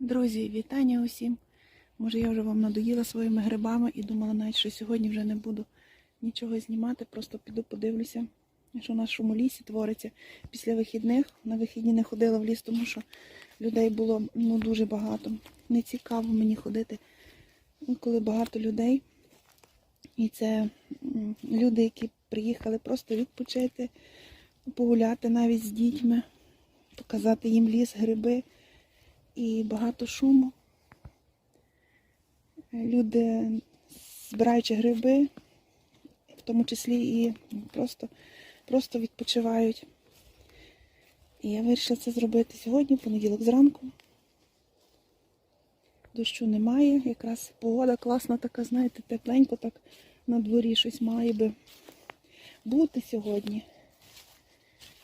Друзі, вітання усім. Може, я вже вам надоїла своїми грибами і думала навіть, що сьогодні вже не буду нічого знімати, просто піду подивлюся, що в нашому лісі твориться. Після вихідних на вихідні не ходила в ліс, тому що людей було ну, дуже багато. Не цікаво мені ходити, ну, коли багато людей. І це люди, які приїхали просто відпочити, погуляти навіть з дітьми, показати їм ліс, гриби і багато шуму. Люди, збираючи гриби, в тому числі і просто, просто відпочивають. І я вирішила це зробити сьогодні, в понеділок зранку. Дощу немає, якраз погода класна така, знаєте, тепленько так на дворі щось має би бути сьогодні.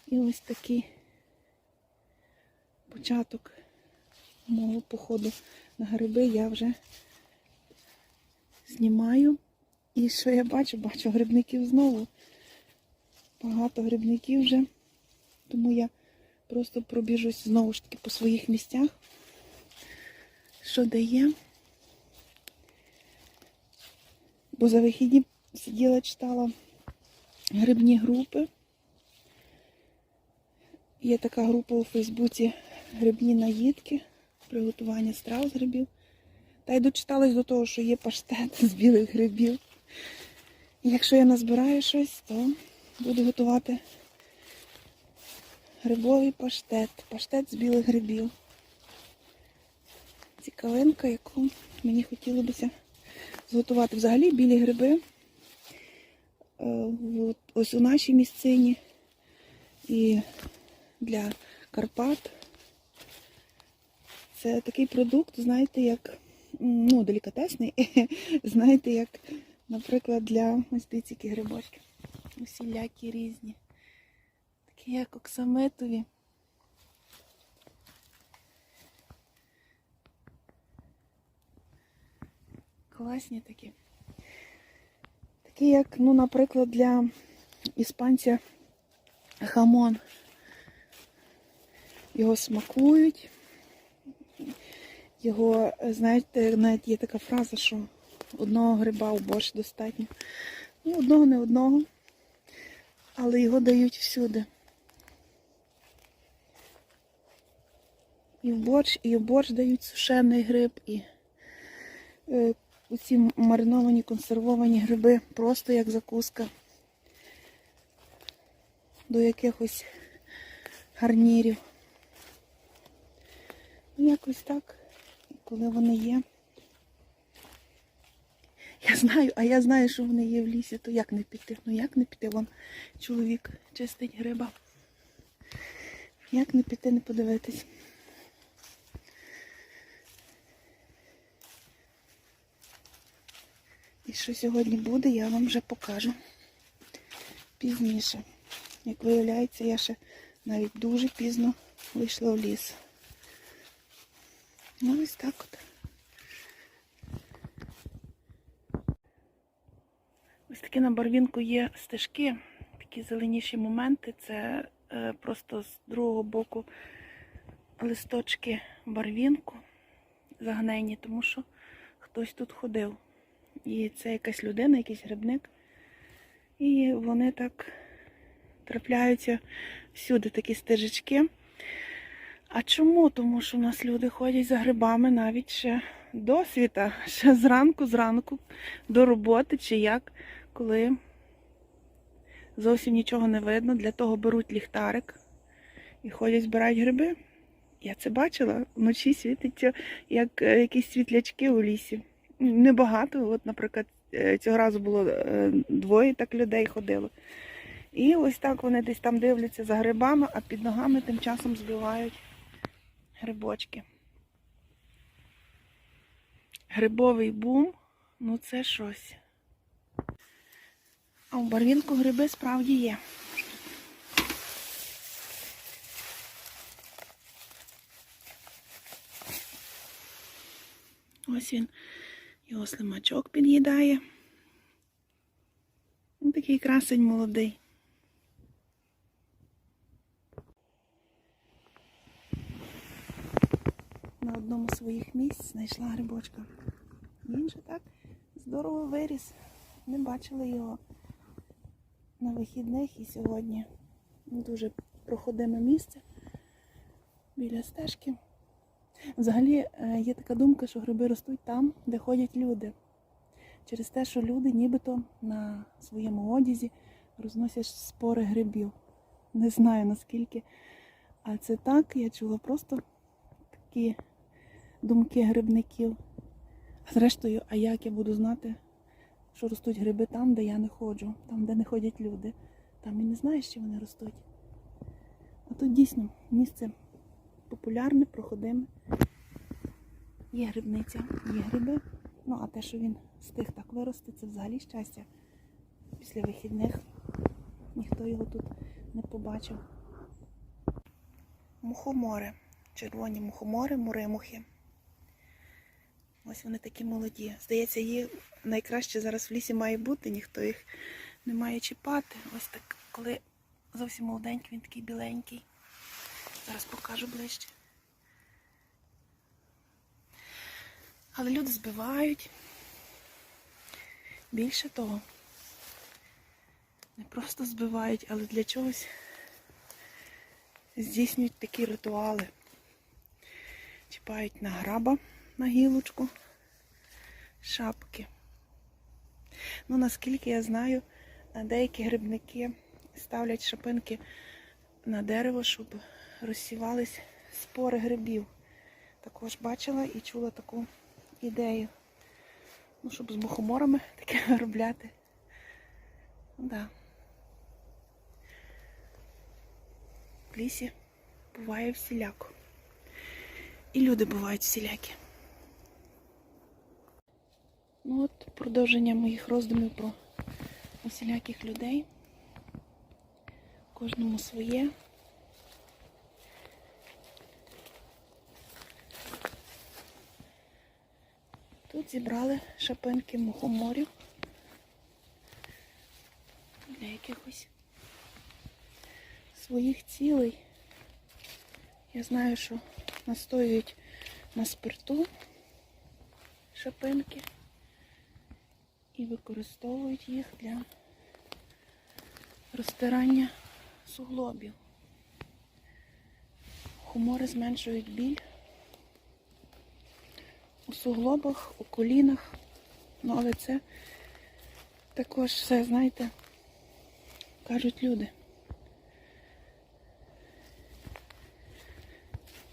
І ось такий початок мого походу на гриби я вже знімаю. І що я бачу? Бачу грибників знову. Багато грибників вже. Тому я просто пробіжусь знову ж таки по своїх місцях. Що дає? Бо за вихідні сиділа, читала грибні групи. Є така група у Фейсбуці грибні наїдки, приготування страв з грибів. Та й дочиталась до того, що є паштет з білих грибів. І якщо я назбираю щось, то буду готувати грибовий паштет. Паштет з білих грибів. Цікавинка, яку мені хотілося зготувати. Взагалі білі гриби. е, Ось у нашій місцині і для Карпат. Це такий продукт, знаєте, як ну, делікатесний, знаєте, як, наприклад, для ось дивіться, грибочки. Усілякі різні. Такі як оксамитові. Класні такі. Такі, як, ну, наприклад, для іспанця хамон. Його смакують. Його, знаєте, навіть є така фраза, що одного гриба у борщ достатньо. Ну, одного не одного, але його дають всюди. І в борщ, і в борщ дають сушений гриб, і е, оці мариновані, консервовані гриби просто як закуска до якихось гарнірів. Ну, якось так, коли вони є. Я знаю, а я знаю, що вони є в лісі, то як не піти? Ну як не піти? Вон чоловік чистить гриба. Як не піти, не подивитись. І що сьогодні буде, я вам вже покажу пізніше. Як виявляється, я ще навіть дуже пізно вийшла в ліс. Ну ось так от. Ось такі на барвінку є стежки, такі зеленіші моменти. Це е, просто з другого боку листочки барвінку загнені, тому що хтось тут ходив. І це якась людина, якийсь грибник. І вони так трапляються всюди такі стежечки. А чому? Тому що в нас люди ходять за грибами навіть ще до світа, ще зранку, зранку, до роботи чи як, коли зовсім нічого не видно, для того беруть ліхтарик і ходять, збирають гриби. Я це бачила, вночі світиться, як е, якісь світлячки у лісі. Небагато, от, наприклад, е, цього разу було е, двоє так людей ходило. І ось так вони десь там дивляться за грибами, а під ногами тим часом збивають грибочки. Грибовий бум, ну це щось. А у барвінку гриби справді є. Ось він, його слимачок під'їдає. Такий красень молодий. на одному з своїх місць знайшла грибочка. Він же так здорово виріс. Ми бачили його на вихідних і сьогодні. Дуже проходиме місце біля стежки. Взагалі е, є така думка, що гриби ростуть там, де ходять люди. Через те, що люди нібито на своєму одязі розносять спори грибів. Не знаю наскільки. А це так, я чула просто такі думки грибників. А зрештою, а як я буду знати, що ростуть гриби там, де я не ходжу, там, де не ходять люди. Там і не знаєш, що вони ростуть. А тут дійсно місце популярне, проходиме. Є грибниця, є гриби. Ну, а те, що він встиг так вирости, це взагалі щастя. Після вихідних ніхто його тут не побачив. Мухомори. Червоні мухомори, муримухи. Ось вони такі молоді. Здається, її найкраще зараз в лісі має бути, ніхто їх не має чіпати. Ось так, коли зовсім молоденький, він такий біленький. Зараз покажу ближче. Але люди збивають. Більше того, не просто збивають, але для чогось здійснюють такі ритуали. Чіпають на граба на гілочку, шапки. Ну, наскільки я знаю, деякі грибники ставлять шапинки на дерево, щоб розсівались спори грибів. Також бачила і чула таку ідею. Ну, щоб з мухоморами таке виробляти. Ну, да. В лісі буває всіляко. І люди бувають всілякі. Ну от продовження моїх роздумів про усіляких людей. Кожному своє. Тут зібрали шапинки мухоморів для якихось своїх цілей. Я знаю, що настоюють на спирту шапинки і використовують їх для розтирання суглобів. Хумори зменшують біль у суглобах, у колінах. Ну, але це також все, знаєте, кажуть люди.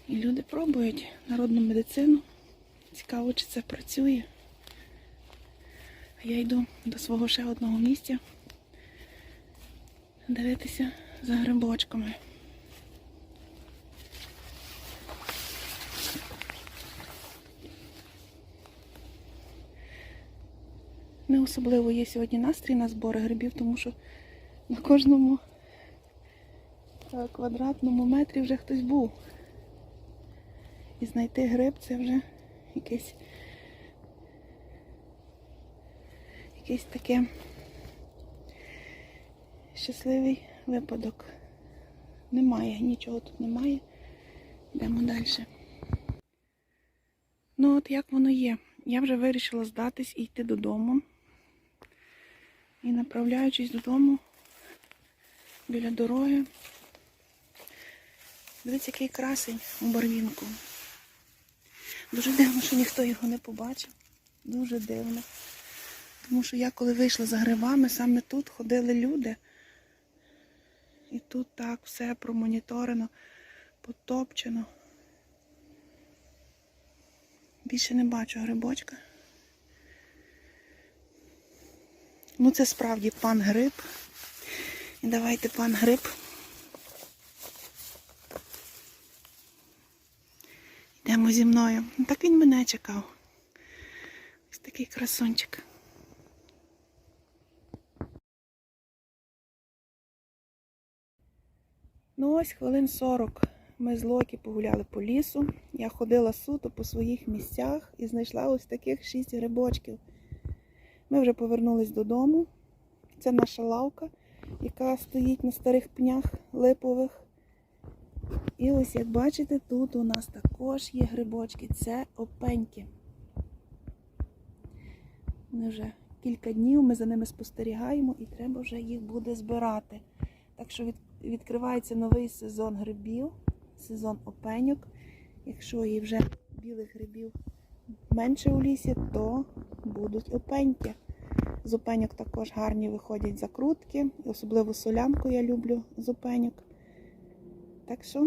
І люди пробують народну медицину. Цікаво, чи це працює. Я йду до свого ще одного місця дивитися за грибочками. Не особливо є сьогодні настрій на збори грибів, тому що на кожному е, квадратному метрі вже хтось був. І знайти гриб це вже якесь якийсь таке щасливий випадок. Немає, нічого тут немає. Йдемо далі. Ну от як воно є. Я вже вирішила здатись і йти додому. І направляючись додому біля дороги. Дивіться, який красень у барвінку. Дуже дивно, що ніхто його не побачив. Дуже дивно. Тому що я коли вийшла за грибами, саме тут ходили люди. І тут так все промоніторено, потопчено. Більше не бачу грибочка. Ну це справді пан гриб. І давайте пан гриб. Йдемо зі мною. Так він мене чекав. Ось такий красунчик. Ну ось хвилин 40 ми з Локі погуляли по лісу. Я ходила суто по своїх місцях і знайшла ось таких 6 грибочків. Ми вже повернулись додому. Це наша лавка, яка стоїть на старих пнях липових. І ось як бачите, тут у нас також є грибочки. Це опеньки. Вони вже кілька днів ми за ними спостерігаємо і треба вже їх буде збирати. Так що від, відкривається новий сезон грибів, сезон опеньок. Якщо і вже білих грибів менше у лісі, то будуть опеньки. З опеньок також гарні виходять закрутки, особливо солянку я люблю з опеньок. Так що,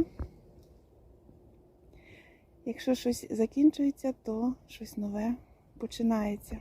якщо щось закінчується, то щось нове починається.